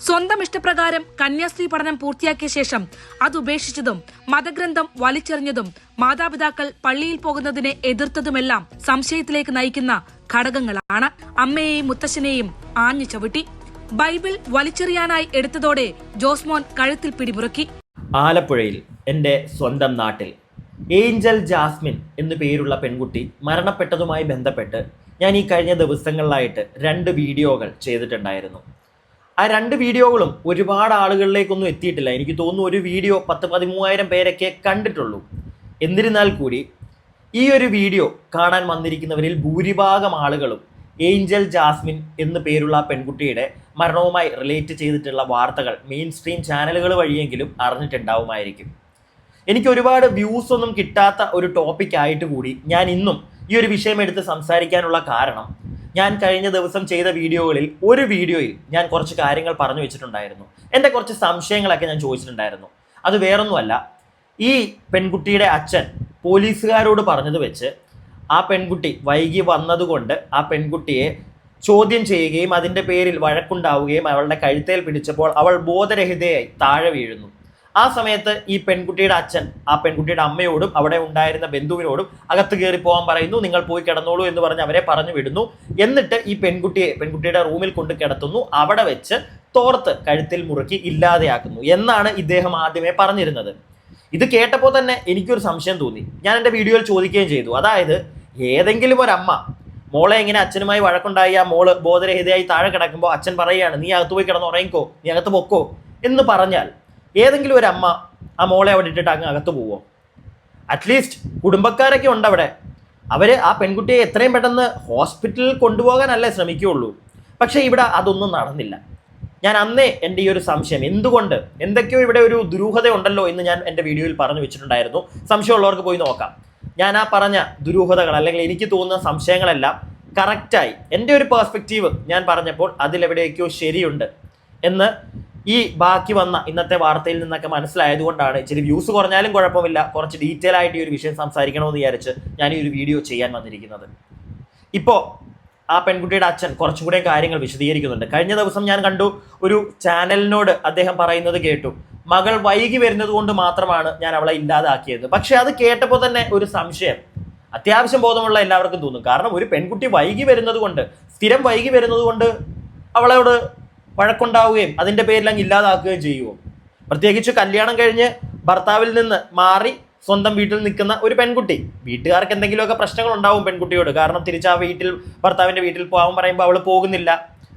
സ്വന്തം ഇഷ്ടപ്രകാരം കന്യാസ്ത്രീ പഠനം പൂർത്തിയാക്കിയ ശേഷം അത് ഉപേക്ഷിച്ചതും മതഗ്രന്ഥം വലിച്ചെറിഞ്ഞതും മാതാപിതാക്കൾ പള്ളിയിൽ പോകുന്നതിനെ എതിർത്തതുമെല്ലാം സംശയത്തിലേക്ക് നയിക്കുന്ന ഘടകങ്ങളാണ് അമ്മയെയും മുത്തശ്ശനെയും ആഞ്ഞു ചവിട്ടി. ബൈബിൾ വലിച്ചെറിയാനായി എടുത്തതോടെ ജോസ്മോൻ കഴുത്തിൽ പിടിമുറുക്കി ആലപ്പുഴയിൽ എന്റെ സ്വന്തം നാട്ടിൽ. ഏഞ്ചൽ ജാസ്മിൻ എന്നു പേരുള്ള പെൺകുട്ടി മരണപ്പെട്ടതുമായി ബന്ധപ്പെട്ട് ഞാൻ ഈ കഴിഞ്ഞ ദിവസങ്ങളിലായിട്ട് രണ്ട് വീഡിയോകൾ ചെയ്തിട്ടുണ്ടായിരുന്നു. ആ രണ്ട് വീഡിയോകളും ഒരുപാട് ആളുകളിലേക്കൊന്നും എത്തിയിട്ടില്ല. എനിക്ക് തോന്നുന്നു ഒരു വീഡിയോ പത്ത് പതിമൂവായിരം പേരൊക്കെ കണ്ടിട്ടുള്ളൂ. എന്നിരുന്നാൽ കൂടി ഈ ഒരു വീഡിയോ കാണാൻ വന്നിരിക്കുന്നവരിൽ ഭൂരിഭാഗം ആളുകളും ഏഞ്ചൽ ജാസ്മിൻ എന്നു പേരുള്ള പെൺകുട്ടിയുടെ മരണവുമായി റിലേറ്റ് ചെയ്തിട്ടുള്ള വാർത്തകൾ മെയിൻ സ്ട്രീം ചാനലുകൾ വഴിയെങ്കിലും അറിഞ്ഞിട്ടുണ്ടാവുമായിരിക്കും. എനിക്ക് ഒരുപാട് വ്യൂസ് ഒന്നും കിട്ടാത്ത ഒരു ടോപ്പിക്കായിട്ട് കൂടി ഞാൻ ഇന്നും ഈ ഒരു വിഷയം എടുത്ത് സംസാരിക്കാനുള്ള കാരണം ഞാൻ കഴിഞ്ഞ ദിവസം ചെയ്ത വീഡിയോകളിൽ ഒരു വീഡിയോയിൽ ഞാൻ കുറച്ച് കാര്യങ്ങൾ പറഞ്ഞു വെച്ചിട്ടുണ്ടായിരുന്നു. എന്റെ കുറച്ച് സംശയങ്ങളൊക്കെ ഞാൻ ചോദിച്ചിട്ടുണ്ടായിരുന്നു. അത് വേറൊന്നുമല്ല. ഈ പെൺകുട്ടിയുടെ അച്ഛൻ പോലീസുകാരോട് പറഞ്ഞത് വെച്ച് ആ പെൺകുട്ടി വൈകി വന്നതുകൊണ്ട് ആ പെൺകുട്ടിയെ ചോദ്യം ചെയ്യുകയും അതിന്റെ പേരിൽ വഴക്കുണ്ടാവുകയും അവളുടെ കഴുത്തേൽ പിടിച്ചപ്പോൾ അവൾ ബോധരഹിതയായി താഴെ വീഴുന്നു. ആ സമയത്ത് ഈ പെൺകുട്ടിയുടെ അച്ഛൻ ആ പെൺകുട്ടിയുടെ അമ്മയോടും അവിടെ ഉണ്ടായിരുന്ന ബന്ധുവിനോടും അകത്ത് കയറി പോകാൻ പറയുന്നു നിങ്ങൾ പോയി കിടന്നോളൂ എന്ന് പറഞ്ഞ് അവരെ പറഞ്ഞു വിടുന്നു. എന്നിട്ട് ഈ പെൺകുട്ടിയെ പെൺകുട്ടിയുടെ റൂമിൽ കൊണ്ട് കിടത്തുന്നു. അവിടെ വെച്ച് തോർത്ത് കഴുത്തിൽ മുറുക്കി ഇല്ലാതെയാക്കുന്നു എന്നാണ് ഇദ്ദേഹം ആദ്യമേ പറഞ്ഞിരുന്നത്. ഇത് കേട്ടപ്പോൾ തന്നെ എനിക്കൊരു സംശയം തോന്നി. ഞാൻ എന്റെ വീഡിയോയിൽ ചോദിക്കുകയും ചെയ്തു. അതായത് ഏതെങ്കിലും ഒരമ്മ മോളെ എങ്ങനെ അച്ഛനുമായി വഴക്കുണ്ടായി ആ മോൾ ബോധരഹിതയായി താഴെ കിടക്കുമ്പോൾ അച്ഛൻ പറയുകയാണ് നീ അകത്ത് പോയി കിടന്ന് ഉറങ്ങിക്കോ നീ അകത്ത് പൊക്കോ എന്ന് പറഞ്ഞാൽ ഏതെങ്കിലും ഒരു അമ്മ ആ മോളെ അവിടെ ഇട്ടിട്ട് അങ്ങ് അകത്ത് പോവോ? അറ്റ്ലീസ്റ്റ് കുടുംബക്കാരൊക്കെ ഉണ്ട് അവിടെ. അവർ ആ പെൺകുട്ടിയെ എത്രയും പെട്ടെന്ന് ഹോസ്പിറ്റലിൽ കൊണ്ടുപോകാനല്ലേ ശ്രമിക്കുകയുള്ളൂ. പക്ഷേ ഇവിടെ അതൊന്നും നടന്നില്ല. ഞാൻ അന്നേ എന്റെ ഈ ഒരു സംശയം എന്തുകൊണ്ട്? എന്തൊക്കെയോ ഇവിടെ ഒരു ദുരൂഹത ഉണ്ടല്ലോ എന്ന് ഞാൻ എന്റെ വീഡിയോയിൽ പറഞ്ഞു വെച്ചിട്ടുണ്ടായിരുന്നു. സംശയമുള്ളവർക്ക് പോയി നോക്കാം. ഞാൻ ആ പറഞ്ഞ ദുരൂഹതകൾ അല്ലെങ്കിൽ എനിക്ക് തോന്നുന്ന സംശയങ്ങളെല്ലാം കറക്റ്റായി എന്റെ ഒരു പെർസ്പെക്റ്റീവ് ഞാൻ പറഞ്ഞപ്പോൾ അതിലെവിടെയൊക്കെയോ ശരിയുണ്ട് എന്ന് ഈ ബാക്കി വന്ന ഇന്നത്തെ വാർത്തയിൽ നിന്നൊക്കെ മനസ്സിലായതുകൊണ്ടാണ് ഇച്ചിരി വ്യൂസ് കുറഞ്ഞാലും കുഴപ്പമില്ല. കുറച്ച് ഡീറ്റെയിൽ ആയിട്ട് ഈ ഒരു വിഷയം സംസാരിക്കണമെന്ന് വിചാരിച്ച് ഞാൻ ഈ ഒരു വീഡിയോ ചെയ്യാൻ വന്നിരിക്കുന്നത്. ഇപ്പോൾ ആ പെൺകുട്ടിയുടെ അച്ഛൻ കുറച്ചും കൂടെ കാര്യങ്ങൾ വിശദീകരിക്കുന്നുണ്ട്. കഴിഞ്ഞ ദിവസം ഞാൻ കണ്ടു ഒരു ചാനലിനോട് അദ്ദേഹം പറയുന്നത് കേട്ടു. മകൾ വൈകി വരുന്നത് കൊണ്ട് മാത്രമാണ് ഞാൻ അവളെ ഇല്ലാതാക്കിയത്. പക്ഷേ അത് കേട്ടപ്പോൾ തന്നെ ഒരു സംശയം അത്യാവശ്യം ബോധമുള്ള എല്ലാവർക്കും തോന്നും. കാരണം ഒരു പെൺകുട്ടി വൈകി വരുന്നത് കൊണ്ട് സ്ഥിരം വൈകി വരുന്നത് കൊണ്ട് അവളോട് വഴക്കുണ്ടാവുകയും അതിന്റെ പേരിൽ അങ്ങ് ഇല്ലാതാക്കുകയും ചെയ്യുമോ പ്രത്യേകിച്ച് കല്യാണം കഴിഞ്ഞ് ഭർത്താവിൽ നിന്ന് മാറി സ്വന്തം വീട്ടിൽ നിൽക്കുന്ന ഒരു പെൺകുട്ടി. വീട്ടുകാർക്ക് എന്തെങ്കിലുമൊക്കെ പ്രശ്നങ്ങൾ ഉണ്ടാവും പെൺകുട്ടിയോട്. കാരണം തിരിച്ച് ആ വീട്ടിൽ ഭർത്താവിന്റെ വീട്ടിൽ പോകാൻ പറയുമ്പോൾ അവൾ പോകുന്നില്ല.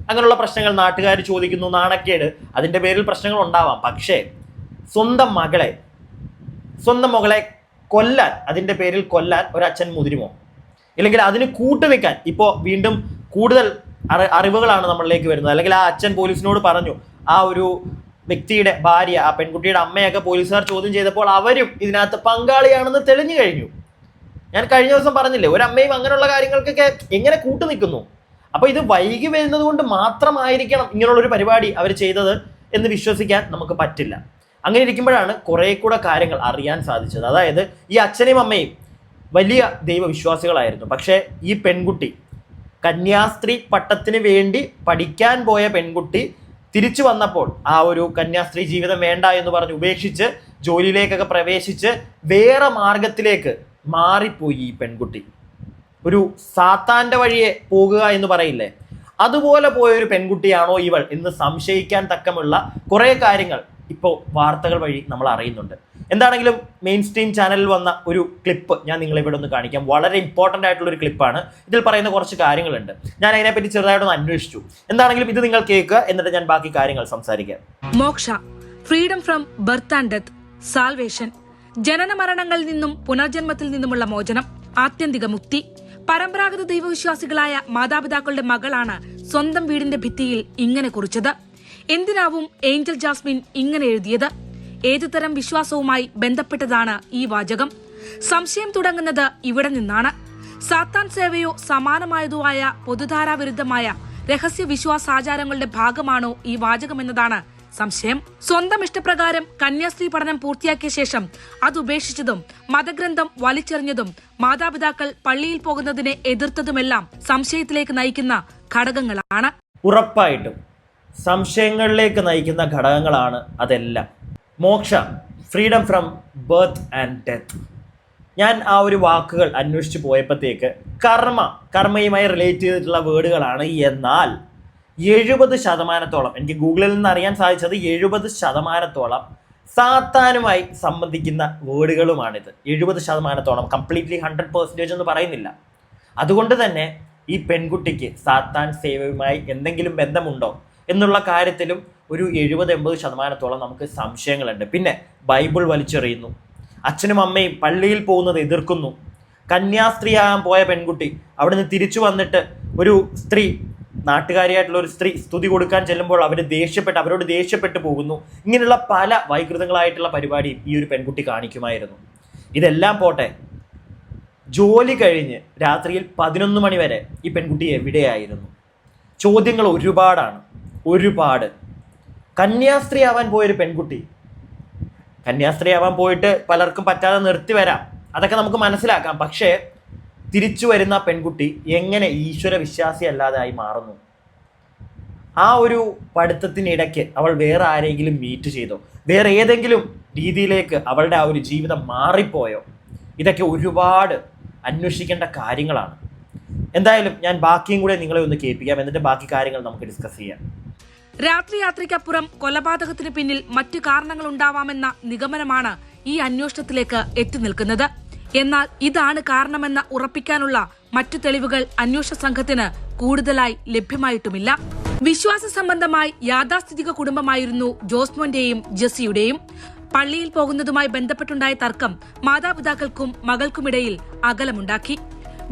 അങ്ങനെയുള്ള പ്രശ്നങ്ങൾ നാട്ടുകാർ ചോദിക്കുന്നു നാണക്കേട്. അതിന്റെ പേരിൽ പ്രശ്നങ്ങൾ ഉണ്ടാവാം. പക്ഷേ സ്വന്തം മകളെ സ്വന്തം മകളെ കൊല്ലാൻ അതിന്റെ പേരിൽ കൊല്ലാൻ ഒരച്ഛൻ മുതിരുമോ? ഇല്ലെങ്കിൽ അതിന് കൂട്ടുനിൽക്കാൻ ഇപ്പോൾ വീണ്ടും കൂടുതൽ അറി അറിവുകളാണ് നമ്മളിലേക്ക് വരുന്നത്. അല്ലെങ്കിൽ ആ അച്ഛൻ പോലീസിനോട് പറഞ്ഞു ആ ഒരു വ്യക്തിയുടെ ഭാര്യ ആ പെൺകുട്ടിയുടെ അമ്മയൊക്കെ പോലീസുകാർ ചോദ്യം ചെയ്തപ്പോൾ അവരും ഇതിനകത്ത് പങ്കാളിയാണെന്ന് തെളിഞ്ഞു കഴിഞ്ഞു. ഞാൻ കഴിഞ്ഞ ദിവസം പറഞ്ഞില്ലേ ഒരു അമ്മയും അങ്ങനെയുള്ള കാര്യങ്ങൾക്കൊക്കെ എങ്ങനെ കൂട്ടു നിൽക്കുന്നു? അപ്പോൾ ഇത് വൈകി വരുന്നത് കൊണ്ട് മാത്രമായിരിക്കണം ഇങ്ങനെയുള്ളൊരു പരിപാടി അവർ ചെയ്തത് എന്ന് വിശ്വസിക്കാൻ നമുക്ക് പറ്റില്ല. അങ്ങനെ ഇരിക്കുമ്പോഴാണ് കുറേ കൂടെ കാര്യങ്ങൾ അറിയാൻ സാധിച്ചത്. അതായത് ഈ അച്ഛനെയും അമ്മയും വലിയ ദൈവവിശ്വാസികളായിരുന്നു. പക്ഷേ ഈ പെൺകുട്ടി കന്യാസ്ത്രീ പട്ടത്തിന് വേണ്ടി പഠിക്കാൻ പോയ പെൺകുട്ടി തിരിച്ചു വന്നപ്പോൾ ആ ഒരു കന്യാസ്ത്രീ ജീവിതം വേണ്ട എന്ന് പറഞ്ഞ് ഉപേക്ഷിച്ച് ജോലിയിലേക്കൊക്കെ പ്രവേശിച്ച് വേറെ മാർഗത്തിലേക്ക് മാറിപ്പോയി ഈ പെൺകുട്ടി. ഒരു സാത്താന്റെ വഴിയെ പോകുക എന്ന് പറയില്ലേ? അതുപോലെ പോയ ഒരു പെൺകുട്ടിയാണോ ഇവൾ എന്ന് സംശയിക്കാൻ തക്കമുള്ള കുറേ കാര്യങ്ങൾ ഇപ്പോൾ വാർത്തകൾ വഴി നമ്മൾ അറിയുന്നുണ്ട്. എന്താണെങ്കിലും മെയിൻ സ്ട്രീം ചാനലിൽ വന്ന ഒരു ക്ലിപ്പ് ഞാൻ നിങ്ങളെ ഇവിടെ ഒന്ന് കാണിക്കാം. വളരെ ഇമ്പോർട്ടന്റ് ആയിട്ടുള്ള ഒരു ക്ലിപ്പാണ് ഇതിൽ പറയുന്ന കുറച്ച് കാര്യങ്ങളുണ്ട്. ഞാൻ അതിനെപ്പറ്റി ചെറുതായിട്ടൊന്ന് അന്വേഷിച്ചു. എന്താണെങ്കിലും ഇത് നിങ്ങൾ കേൾക്കുക എന്നിട്ട് ഞാൻ ബാക്കി കാര്യങ്ങൾ സംസാരിക്കാം. Moksha freedom from birth and death salvation ജനന മരണങ്ങളിൽ നിന്നും പുനർജന്മത്തിൽ നിന്നുമുള്ള മോചനം ആത്യന്തിക മുക്തി പരമ്പരാഗത ദൈവവിശ്വാസികളായ മാതാപിതാക്കളുടെ മകളാണ് സ്വന്തം വീടിന്റെ ഭിത്തിയിൽ ഇങ്ങനെ കുറിച്ചത്. എന്തിനാവും ഏഞ്ചൽ ജാസ്മിൻ ഇങ്ങനെ എഴുതിയത്? ഏതുതരം വിശ്വാസവുമായി ബന്ധപ്പെട്ടതാണ് ഈ വാചകം? സംശയം തുടങ്ങുന്നത് ഇവിടെ നിന്നാണ്. സാത്താൻ സേവയോ സമാനമായതോ ആയ പൊതുധാരാ വിരുദ്ധമായ രഹസ്യ വിശ്വാസാചാരങ്ങളുടെ ഭാഗമാണോ ഈ വാചകമെന്നതാണ് സംശയം. സ്വന്തം ഇഷ്ടപ്രകാരം കന്യാസ്ത്രീ പഠനം പൂർത്തിയാക്കിയ ശേഷം അത് ഉപേക്ഷിച്ചതും മതഗ്രന്ഥം വലിച്ചെറിഞ്ഞതും മാതാപിതാക്കൾ പള്ളിയിൽ പോകുന്നതിനെ എതിർത്തതുമെല്ലാം സംശയത്തിലേക്ക് നയിക്കുന്ന ഘടകങ്ങളാണ്. ഉറപ്പായിട്ടും സംശയങ്ങളിലേക്ക് നയിക്കുന്ന ഘടകങ്ങളാണ് അതെല്ലാം. Moksha freedom from birth and death. ഞാൻ ആ ഒരു വാക്കുകൾ അന്വേഷിച്ച് പോയപ്പോഴത്തേക്ക് കർമ്മ കർമ്മയുമായി റിലേറ്റ് ചെയ്തിട്ടുള്ള വേർഡുകളാണ്. എന്നാൽ എഴുപത് ശതമാനത്തോളം എനിക്ക് ഗൂഗിളിൽ നിന്ന് അറിയാൻ സാധിച്ചത് എഴുപത് ശതമാനത്തോളം സാത്താനുമായി സംബന്ധിക്കുന്ന വേർഡുകളുമാണിത്. എഴുപത് ശതമാനത്തോളം കംപ്ലീറ്റ്ലി ഹൺഡ്രഡ് പെർസെന്റേജ് എന്ന് പറയുന്നില്ല. അതുകൊണ്ട് തന്നെ ഈ പെൺകുട്ടിക്ക് സാത്താൻ സേവയുമായി എന്തെങ്കിലും ബന്ധമുണ്ടോ എന്നുള്ള കാര്യത്തിലും ഒരു എഴുപത് എൺപത് ശതമാനത്തോളം നമുക്ക് സംശയങ്ങളുണ്ട്. പിന്നെ ബൈബിൾ വലിച്ചെറിയുന്നു. അച്ഛനും അമ്മയും പള്ളിയിൽ പോകുന്നത് എതിർക്കുന്നു. കന്യാസ്ത്രീയാകാൻ പോയ പെൺകുട്ടി അവിടെ നിന്ന് തിരിച്ചു വന്നിട്ട് ഒരു സ്ത്രീ നാട്ടുകാരിയായിട്ടുള്ള ഒരു സ്ത്രീ സ്തുതി കൊടുക്കാൻ ചെല്ലുമ്പോൾ അവർ ദേഷ്യപ്പെട്ട് അവരോട് ദേഷ്യപ്പെട്ട് പോകുന്നു. ഇങ്ങനെയുള്ള പല വൈകൃതങ്ങളായിട്ടുള്ള പരിപാടിയും ഈ ഒരു പെൺകുട്ടി കാണിക്കുമായിരുന്നു. ഇതെല്ലാം പോട്ടെ ജോലി കഴിഞ്ഞ് രാത്രിയിൽ പതിനൊന്ന് മണി വരെ ഈ പെൺകുട്ടി എവിടെയായിരുന്നു? ചോദ്യങ്ങൾ ഒരുപാടാണ്. ഒരുപാട്. കന്യാസ്ത്രീ ആവാൻ പോയൊരു പെൺകുട്ടി. കന്യാസ്ത്രീ ആവാൻ പോയിട്ട് പലർക്കും പറ്റാതെ നിർത്തി വരാം. അതൊക്കെ നമുക്ക് മനസ്സിലാക്കാം. പക്ഷേ തിരിച്ചു വരുന്ന പെൺകുട്ടി എങ്ങനെ ഈശ്വര വിശ്വാസി അല്ലാതായി മാറുന്നു? ആ ഒരു പഠിത്തത്തിനിടയ്ക്ക് അവൾ വേറെ ആരെങ്കിലും മീറ്റ് ചെയ്തോ? വേറെ ഏതെങ്കിലും രീതിയിലേക്ക് അവളുടെ ആ ഒരു ജീവിതം മാറിപ്പോയോ? ഇതൊക്കെ ഒരുപാട് അന്വേഷിക്കേണ്ട കാര്യങ്ങളാണ്. എന്തായാലും ഞാൻ ബാക്കിയും കൂടെ നിങ്ങളെ ഒന്ന് കേൾപ്പിക്കാം. എന്നിട്ട് ബാക്കി കാര്യങ്ങൾ നമുക്ക് ഡിസ്കസ് ചെയ്യാം. രാത്രി യാത്രയ്ക്കപ്പുറം കൊലപാതകത്തിന് പിന്നിൽ മറ്റു കാരണങ്ങൾ ഉണ്ടാവാമെന്ന നിഗമനമാണ് ഈ അന്വേഷണത്തിലേക്ക് എത്തി നിൽക്കുന്നത്. എന്നാൽ ഇതാണ് കാരണമെന്ന് ഉറപ്പിക്കാനുള്ള മറ്റു തെളിവുകൾ അന്വേഷണ സംഘത്തിന് കൂടുതലായി ലഭ്യമായിട്ടുമില്ല. വിശ്വാസ സംബന്ധമായി യാഥാസ്ഥിതിക കുടുംബമായിരുന്നു ജോസ്മോന്റെയും ജെസ്സിയുടെയും. പള്ളിയിൽ പോകുന്നതുമായി ബന്ധപ്പെട്ടുണ്ടായ തർക്കം മാതാപിതാക്കൾക്കും മകൾക്കുമിടയിൽ അകലമുണ്ടാക്കി.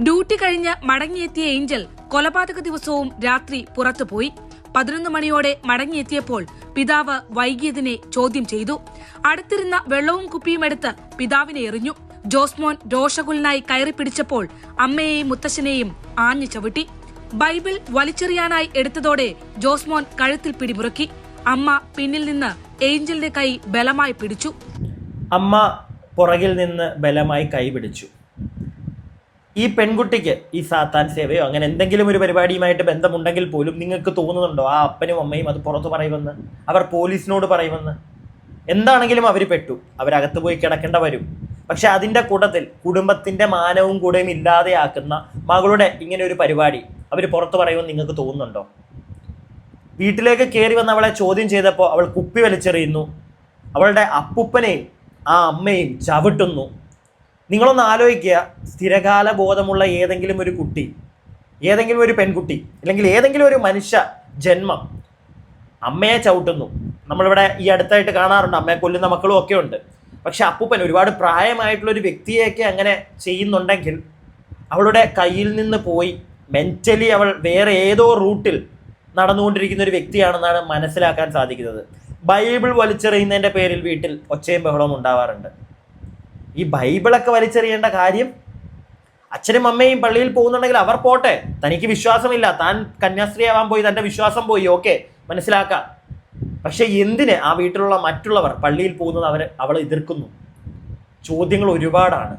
ഡ്യൂട്ടി കഴിഞ്ഞ് മടങ്ങിയെത്തിയ ഏഞ്ചൽ കൊലപാതക ദിവസവും രാത്രി പുറത്തുപോയി. പതിനൊന്ന് മണിയോടെ മടങ്ങിയെത്തിയപ്പോൾ പിതാവ് വൈകിയതിനെ ചോദ്യം ചെയ്തു. അടുത്തിരുന്ന വെള്ളവും കുപ്പിയും എടുത്ത് പിതാവിനെ എറിഞ്ഞു. ജോസ്മോൻ രോഷകുലനായി കയറി പിടിച്ചപ്പോൾ അമ്മയെയും മുത്തശ്ശനെയും ആഞ്ഞു ചവിട്ടി. ബൈബിൾ വലിച്ചെറിയാനായി എടുത്തതോടെ ജോസ്മോൻ കഴുത്തിൽ പിടിമുറുക്കി. അമ്മ പിന്നിൽ നിന്ന് ഏഞ്ചലിന്റെ കൈ ബലമായി പിടിച്ചു. അമ്മ പുറകിൽ നിന്ന് ബലമായി കൈപിടിച്ചു. ഈ പെൺകുട്ടിക്ക് ഈ സാത്താൻ സേവയോ അങ്ങനെ എന്തെങ്കിലും ഒരു പരിപാടിയുമായിട്ട് ബന്ധമുണ്ടെങ്കിൽ പോലും നിങ്ങൾക്ക് തോന്നുന്നുണ്ടോ? ആ അപ്പനും അമ്മയും അത് പുറത്തു പറയുമെന്ന്? അവർ പോലീസിനോട് പറയുമെന്ന്? എന്താണെങ്കിലും അവർ പെട്ടു. അവരകത്ത് പോയി കിടക്കേണ്ട വരും. പക്ഷെ അതിന്റെ കൂട്ടത്തിൽ കുടുംബത്തിന്റെ മാനവും കൂടെയും ഇല്ലാതെയാക്കുന്ന മകളുടെ ഇങ്ങനെ ഒരു പരിപാടി അവർ പുറത്തു പറയുമെന്ന് നിങ്ങൾക്ക് തോന്നുന്നുണ്ടോ? വീട്ടിലേക്ക് കയറി വന്ന് അവളെ ചോദ്യം ചെയ്തപ്പോൾ അവൾ കുപ്പി വലിച്ചെറിയുന്നു. അവളുടെ അപ്പുപ്പനെയും ആ അമ്മയും ചവിട്ടുന്നു. നിങ്ങളൊന്ന് ആലോചിക്കുക. സ്ഥിരകാല ബോധമുള്ള ഏതെങ്കിലും ഒരു കുട്ടി ഏതെങ്കിലും ഒരു പെൺകുട്ടി അല്ലെങ്കിൽ ഏതെങ്കിലും ഒരു മനുഷ്യ ജന്മം അമ്മയെ ചവിട്ടുന്നു. നമ്മളിവിടെ ഈ അടുത്തായിട്ട് കാണാറുണ്ട് അമ്മയെ കൊല്ലുന്ന മക്കളും ഒക്കെ ഉണ്ട്. പക്ഷെ അപ്പൂപ്പൻ ഒരുപാട് പ്രായമായിട്ടുള്ള ഒരു വ്യക്തിയെയൊക്കെ അങ്ങനെ ചെയ്യുന്നുണ്ടെങ്കിൽ അവളുടെ കയ്യിൽ നിന്ന് പോയി മെന്റലി അവൾ വേറെ ഏതോ റൂട്ടിൽ നടന്നുകൊണ്ടിരിക്കുന്ന ഒരു വ്യക്തിയാണെന്നാണ് മനസ്സിലാക്കാൻ സാധിക്കുന്നത്. ബൈബിൾ വലിച്ചെറിയുന്നതിന്റെ പേരിൽ വീട്ടിൽ ഒച്ചയും ബഹളവും ഉണ്ടാവാറുണ്ട്. ഈ ബൈബിളൊക്കെ വലിച്ചെറിയേണ്ട കാര്യം അച്ഛനും അമ്മയും പള്ളിയിൽ പോകുന്നുണ്ടെങ്കിൽ അവർ പോട്ടെ. തനിക്ക് വിശ്വാസമില്ല. താൻ കന്യാസ്ത്രീയാവാൻ പോയി തന്റെ വിശ്വാസം പോയി. ഓക്കെ മനസ്സിലാക്കാം. പക്ഷെ എന്തിന് ആ വീട്ടിലുള്ള മറ്റുള്ളവർ പള്ളിയിൽ പോകുന്നത് അവർ അവൾ എതിർക്കുന്നു? ചോദ്യങ്ങൾ ഒരുപാടാണ്.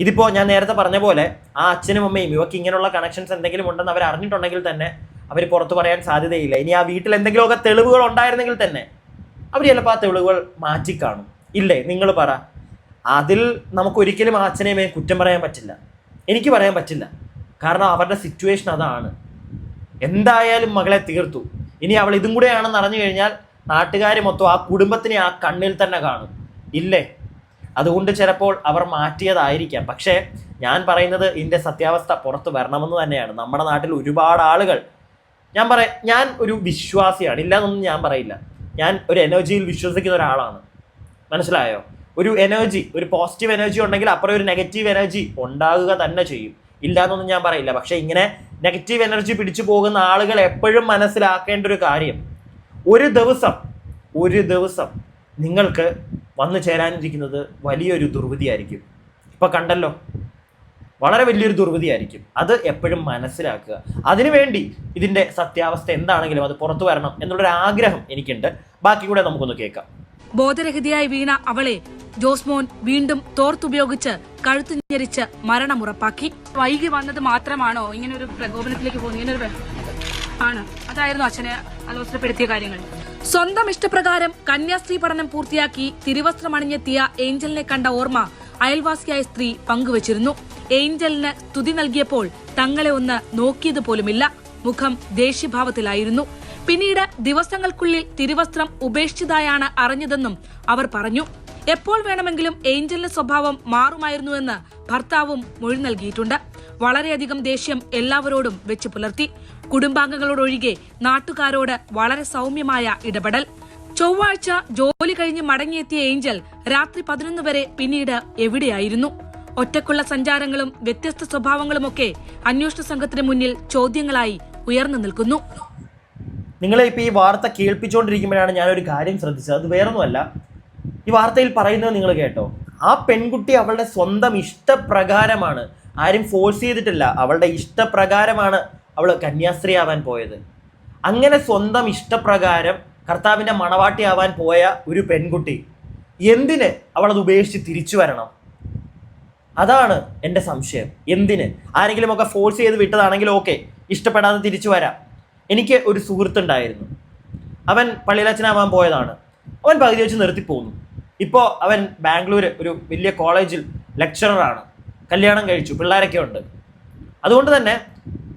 ഇതിപ്പോൾ ഞാൻ നേരത്തെ പറഞ്ഞ പോലെ ആ അച്ഛനും അമ്മയും ഇവർക്ക് ഇങ്ങനെയുള്ള കണക്ഷൻസ് എന്തെങ്കിലും ഉണ്ടെന്ന് അവർ അറിഞ്ഞിട്ടുണ്ടെങ്കിൽ തന്നെ അവർ പുറത്തു പറയാൻ സാധ്യതയില്ല. ഇനി ആ വീട്ടിൽ എന്തെങ്കിലുമൊക്കെ തെളിവുകൾ ഉണ്ടായിരുന്നെങ്കിൽ തന്നെ അവർ ചിലപ്പോൾ ആ തെളിവുകൾ മാറ്റിക്കാണും. ഇല്ലേ? നിങ്ങൾ പറ. അതിൽ നമുക്ക് ഒരിക്കലും ആ അച്ഛനെയും അമ്മയും കുറ്റം പറയാൻ പറ്റില്ല. എനിക്ക് പറയാൻ പറ്റില്ല. കാരണം അവരുടെ സിറ്റുവേഷൻ അതാണ്. എന്തായാലും മകളെ തീർത്തു. ഇനി അവൾ ഇതും കൂടെയാണെന്ന് അറിഞ്ഞു കഴിഞ്ഞാൽ നാട്ടുകാർ മൊത്തം ആ കുടുംബത്തിനെ ആ കണ്ണിൽ തന്നെ കാണും. ഇല്ലേ? അതുകൊണ്ട് ചിലപ്പോൾ അവർ മാറ്റിയതായിരിക്കാം. പക്ഷേ ഞാൻ പറയുന്നത് ഇതിന്റെ സത്യാവസ്ഥ പുറത്ത് വരണമെന്ന് തന്നെയാണ്. നമ്മുടെ നാട്ടിൽ ഒരുപാട് ആളുകൾ ഞാൻ പറയാം ഞാൻ ഒരു വിശ്വാസിയാണ്. ഇല്ലാന്നൊന്നും ഞാൻ പറയില്ല. ഞാൻ ഒരു എനർജിയിൽ വിശ്വസിക്കുന്ന ഒരാളാണ്. മനസ്സിലായോ? ഒരു എനർജി ഒരു പോസിറ്റീവ് എനർജി ഉണ്ടെങ്കിൽ അപ്പുറം ഒരു നെഗറ്റീവ് എനർജി ഉണ്ടാകുക തന്നെ ചെയ്യും. ഇല്ലാന്നൊന്നും ഞാൻ പറയില്ല. പക്ഷേ ഇങ്ങനെ നെഗറ്റീവ് എനർജി പിടിച്ചു പോകുന്ന ആളുകൾ എപ്പോഴും മനസ്സിലാക്കേണ്ട ഒരു കാര്യം. ഒരു ദിവസം ഒരു ദിവസം നിങ്ങൾക്ക് വന്നു ചേരാനിരിക്കുന്നത് വലിയൊരു ദുർവിധിയായിരിക്കും. ഇപ്പൊ കണ്ടല്ലോ? വളരെ വലിയൊരു ദുർവിധിയായിരിക്കും. അത് എപ്പോഴും മനസ്സിലാക്കുക. അതിനുവേണ്ടി ഇതിന്റെ സത്യാവസ്ഥ എന്താണെങ്കിലും അത് പുറത്തു വരണം എന്നുള്ളൊരു ആഗ്രഹം എനിക്കുണ്ട്. ബാക്കി കൂടെ നമുക്കൊന്ന് കേൾക്കാം. ബോധരഹിതയായി വീണ അവളെ ജോസ്മോൻ വീണ്ടും തോർത്തുപയോഗിച്ച് കഴുത്തു ഞെരിച്ച് മരണമുറപ്പാക്കി. വൈകി വന്നത് മാത്രമാണോ ഇങ്ങനെ ഒരു പ്രകോപനത്തിലേക്ക് പോകുന്നത്? ഇങ്ങനെ ആണ്. അതായിരുന്നു അച്ഛനെ അലോസരപ്പെടുത്തിയ കാര്യങ്ങൾ. സ്വന്തം ഇഷ്ടപ്രകാരം കന്യാസ്ത്രീ പഠനം പൂർത്തിയാക്കി തിരുവസ്ത്രം അണിഞ്ഞെത്തിയ ഏഞ്ചലിനെ കണ്ട ഓർമ്മ അയൽവാസിയായ സ്ത്രീ പങ്കുവച്ചിരുന്നു. ഏഞ്ചലിന് സ്തുതി നൽകിയപ്പോൾ തങ്ങളെ ഒന്ന് നോക്കിയത് പോലുമില്ല മുഖം ദേഷ്യഭാവത്തിലായിരുന്നു. പിന്നീട് ദിവസങ്ങൾക്കുള്ളിൽ തിരുവസ്ത്രം ഉപേക്ഷിച്ചതായാണ് അറിഞ്ഞതെന്നും അവർ പറഞ്ഞു. എപ്പോൾ വേണമെങ്കിലും ഏഞ്ചലിന്റെ സ്വഭാവം മാറുമായിരുന്നുവെന്ന് ഭർത്താവും മൊഴി നൽകിയിട്ടുണ്ട്. വളരെയധികം ദേഷ്യം എല്ലാവരോടും വെച്ച് പുലർത്തി. കുടുംബാംഗങ്ങളോടൊഴികെ നാട്ടുകാരോട് വളരെ സൗമ്യമായ ഇടപെടൽ. ചൊവ്വാഴ്ച ജോലി കഴിഞ്ഞ് മടങ്ങിയെത്തിയ ഏഞ്ചൽ രാത്രി പതിനൊന്ന് വരെ പിന്നീട് എവിടെയായിരുന്നു? ഒറ്റക്കുള്ള സഞ്ചാരങ്ങളും വ്യത്യസ്ത സ്വഭാവങ്ങളുമൊക്കെ അന്വേഷണ സംഘത്തിന് മുന്നിൽ ചോദ്യങ്ങളായി ഉയർന്നു നിൽക്കുന്നു. നിങ്ങളെ ഇപ്പോൾ ഈ വാർത്ത കേൾപ്പിച്ചുകൊണ്ടിരിക്കുമ്പോഴാണ് ഞാനൊരു കാര്യം ശ്രദ്ധിച്ചത്. അത് വേറൊന്നുമല്ല. ഈ വാർത്തയിൽ പറയുന്നത് നിങ്ങൾ കേട്ടോ. ആ പെൺകുട്ടി അവളുടെ സ്വന്തം ഇഷ്ടപ്രകാരമാണ്. ആരും ഫോഴ്സ് ചെയ്തിട്ടില്ല. അവളുടെ ഇഷ്ടപ്രകാരമാണ് അവൾ കന്യാസ്ത്രീ ആവാൻ പോയത്. അങ്ങനെ സ്വന്തം ഇഷ്ടപ്രകാരം കർത്താവിന്റെ മണവാട്ടിയാവാൻ പോയ ഒരു പെൺകുട്ടി എന്തിന് അവളത് ഉപേക്ഷിച്ച് തിരിച്ചു വരണം? അതാണ് എന്റെ സംശയം. എന്തിന്? ആരെങ്കിലുമൊക്കെ ഫോഴ്സ് ചെയ്ത് വിട്ടതാണെങ്കിൽ ഓക്കെ ഇഷ്ടപ്പെടാതെ തിരിച്ചു വരാം. എനിക്ക് ഒരു സുഹൃത്തുണ്ടായിരുന്നു. അവൻ പള്ളിയിലച്ഛനാവാൻ പോയതാണ്. അവൻ പകുതി വെച്ച് നിർത്തിപ്പോന്നു ഇപ്പോൾ അവൻ ബാംഗ്ലൂർ ഒരു വലിയ കോളേജിൽ ലെക്ചററാണ് കല്യാണം കഴിച്ചു. പിള്ളേരൊക്കെ ഉണ്ട്. അതുകൊണ്ട് തന്നെ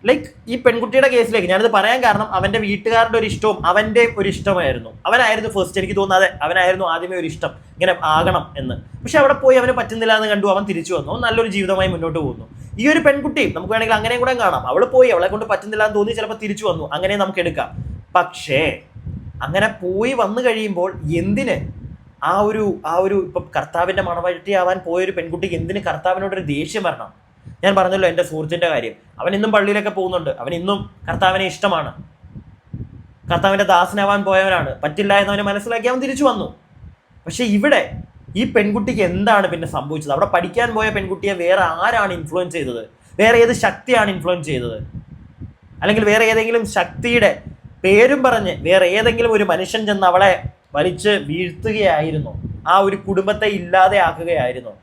ലൈക്ക് ഈ പെൺകുട്ടിയുടെ കേസിലേക്ക് ഞാനിത് പറയാൻ കാരണം അവന്റെ വീട്ടുകാരുടെ ഒരു ഇഷ്ടവും അവന്റെ ഒരു ഇഷ്ടമായിരുന്നു. അവനായിരുന്നു ഫസ്റ്റ് എനിക്ക് തോന്നുന്നത് അവനായിരുന്നു ആദ്യമേ ഒരു ഇഷ്ടം. ഇങ്ങനെ ആകണം എന്ന്. പക്ഷെ അവിടെ പോയി അവന് പറ്റുന്നില്ല എന്ന് കണ്ടു. അവൻ തിരിച്ചു വന്നു. നല്ലൊരു ജീവിതമായി മുന്നോട്ട് പോകുന്നു. ഈ ഒരു പെൺകുട്ടി നമുക്ക് വേണമെങ്കിൽ അങ്ങനെയും കൂടെ കാണാം. അവൾ പോയി. അവളെ കൊണ്ട് പറ്റുന്നില്ല എന്ന് തോന്നി ചിലപ്പോൾ തിരിച്ചു വന്നു. അങ്ങനെ നമുക്ക് എടുക്കാം. പക്ഷേ അങ്ങനെ പോയി വന്നു കഴിയുമ്പോൾ എന്തിന് ആ ഒരു ആ ഒരു ഇപ്പം കർത്താവിന്റെ മണവഴറ്റിയാവാൻ പോയൊരു പെൺകുട്ടിക്ക് എന്തിന് കർത്താവിനോടൊരു ദേഷ്യം വരണം? ഞാൻ പറഞ്ഞല്ലോ എന്റെ സുഹൃത്തിന്റെ കാര്യം. അവൻ ഇന്നും പള്ളിയിലൊക്കെ പോകുന്നുണ്ട്. അവൻ ഇന്നും കർത്താവിനെ ഇഷ്ടമാണ്. കർത്താവിന്റെ ദാസനാവാൻ പോയവനാണ്. പറ്റില്ല എന്നവനെ മനസ്സിലാക്കി അവൻ തിരിച്ചു വന്നു. പക്ഷെ ഇവിടെ ഈ പെൺകുട്ടിക്ക് എന്താണ് പിന്നെ സംഭവിച്ചത്? അവിടെ പഠിക്കാൻ പോയ പെൺകുട്ടിയെ വേറെ ആരാണ് ഇൻഫ്ലുവൻസ് ചെയ്തത്? വേറെ ഏത് ശക്തിയാണ് ഇൻഫ്ലുവൻസ് ചെയ്തത്? അല്ലെങ്കിൽ വേറെ ഏതെങ്കിലും ശക്തിയുടെ പേരും പറഞ്ഞ് വേറെ ഏതെങ്കിലും ഒരു മനുഷ്യൻ ചെന്ന് അവളെ വലിച്ച് വീഴ്ത്തുകയായിരുന്നു. ആ ഒരു കുടുംബത്തെ ഇല്ലാതെ ആക്കുകയായിരുന്നു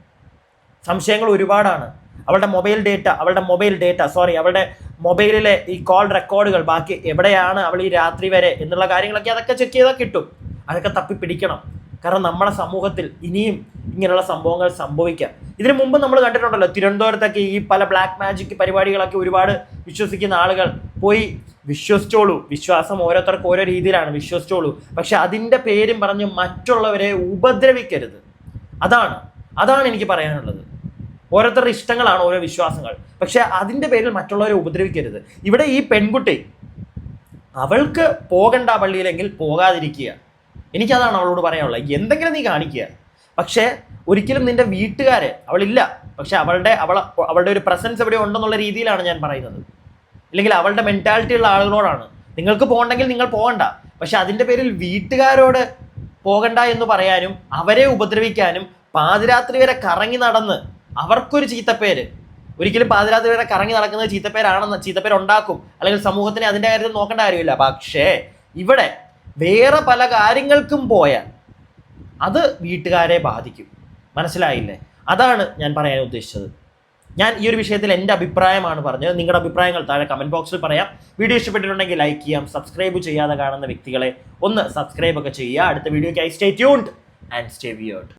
സംശയങ്ങൾ ഒരുപാടാണ്. അവളുടെ മൊബൈൽ ഡേറ്റ അവളുടെ മൊബൈൽ ഡേറ്റ സോറി അവളുടെ മൊബൈലിലെ ഈ കോൾ റെക്കോർഡുകൾ ബാക്കി എവിടെയാണ് അവൾ ഈ രാത്രി വരെ എന്നുള്ള കാര്യങ്ങളൊക്കെ അതൊക്കെ ചെക്ക് ചെയ്താൽ കിട്ടും. അതൊക്കെ തപ്പി പിടിക്കണം. കാരണം നമ്മുടെ സമൂഹത്തിൽ ഇനിയും ഇങ്ങനെയുള്ള സംഭവങ്ങൾ സംഭവിക്കാം. ഇതിനു മുമ്പ് നമ്മൾ കണ്ടിട്ടുണ്ടല്ലോ തിരുവനന്തപുരത്തൊക്കെ ഈ പല ബ്ലാക്ക് മാജിക് പരിപാടികളൊക്കെ ഒരുപാട് വിശ്വസിക്കുന്ന ആളുകൾ പോയി വിശ്വസിച്ചോളൂ. വിശ്വാസം ഓരോരുത്തർക്ക് ഓരോ രീതിയിലാണ് വിശ്വസിച്ചോളൂ. പക്ഷെ അതിന്റെ പേരും പറഞ്ഞ് മറ്റുള്ളവരെ ഉപദ്രവിക്കരുത്. അതാണ്. അതാണ് എനിക്ക് പറയാനുള്ളത്. ഓരോരുത്തരുടെ ഇഷ്ടങ്ങളാണ് ഓരോ വിശ്വാസങ്ങൾ. പക്ഷെ അതിന്റെ പേരിൽ മറ്റുള്ളവരെ ഉപദ്രവിക്കരുത്. ഇവിടെ ഈ പെൺകുട്ടി അവൾക്ക് പോകണ്ട പള്ളിയിലെങ്കിൽ പോകാതിരിക്കുക. എനിക്കതാണ് അവളോട് പറയാനുള്ളത്. എന്തെങ്കിലും നീ കാണിക്കുക. പക്ഷേ ഒരിക്കലും നിന്റെ വീട്ടുകാരെ അവളില്ല. പക്ഷെ അവളുടെ അവൾ അവളുടെ ഒരു പ്രസൻസ് എവിടെ ഉണ്ടെന്നുള്ള രീതിയിലാണ് ഞാൻ പറയുന്നത്. അല്ലെങ്കിൽ അവളുടെ മെന്റാലിറ്റി ഉള്ള ആളുകളോടാണ്. നിങ്ങൾക്ക് പോകണ്ടെങ്കിൽ നിങ്ങൾ പോകണ്ട. പക്ഷെ അതിന്റെ പേരിൽ വീട്ടുകാരോട് പോകണ്ട എന്ന് പറയാനും അവരെ ഉപദ്രവിക്കാനും പാതിരാത്രി വരെ കറങ്ങി നടന്ന് അവർക്കൊരു ചീത്തപ്പേര്. ഒരിക്കലും പാതിരാത്രി വരെ കറങ്ങി നടക്കുന്നത് ചീത്തപ്പേരാണെന്ന് ചീത്തപ്പേര് ഉണ്ടാക്കും അല്ലെങ്കിൽ സമൂഹത്തിന് അതിന്റെ കാര്യത്തിൽ നോക്കേണ്ട കാര്യമില്ല. പക്ഷേ ഇവിടെ വേറെ പല കാര്യങ്ങൾക്കും പോയാൽ അത് വീട്ടുകാരെ ബാധിക്കും. മനസ്സിലായില്ലേ? അതാണ് ഞാൻ പറയാൻ ഉദ്ദേശിച്ചത്. ഞാൻ ഈ ഒരു വിഷയത്തിൽ എന്റെ അഭിപ്രായമാണ് പറഞ്ഞത്. നിങ്ങളുടെ അഭിപ്രായങ്ങൾ താഴെ കമന്റ് ബോക്സിൽ പറയാം. വീഡിയോ ഇഷ്ടപ്പെട്ടിട്ടുണ്ടെങ്കിൽ ലൈക്ക് ചെയ്യാം സബ്സ്ക്രൈബ് ചെയ്യാതെ കാണുന്ന വ്യക്തികളെ ഒന്ന് സബ്സ്ക്രൈബ് ഒക്കെ ചെയ്യുക. അടുത്ത വീഡിയോയ്ക്കായി stay tuned and stay weird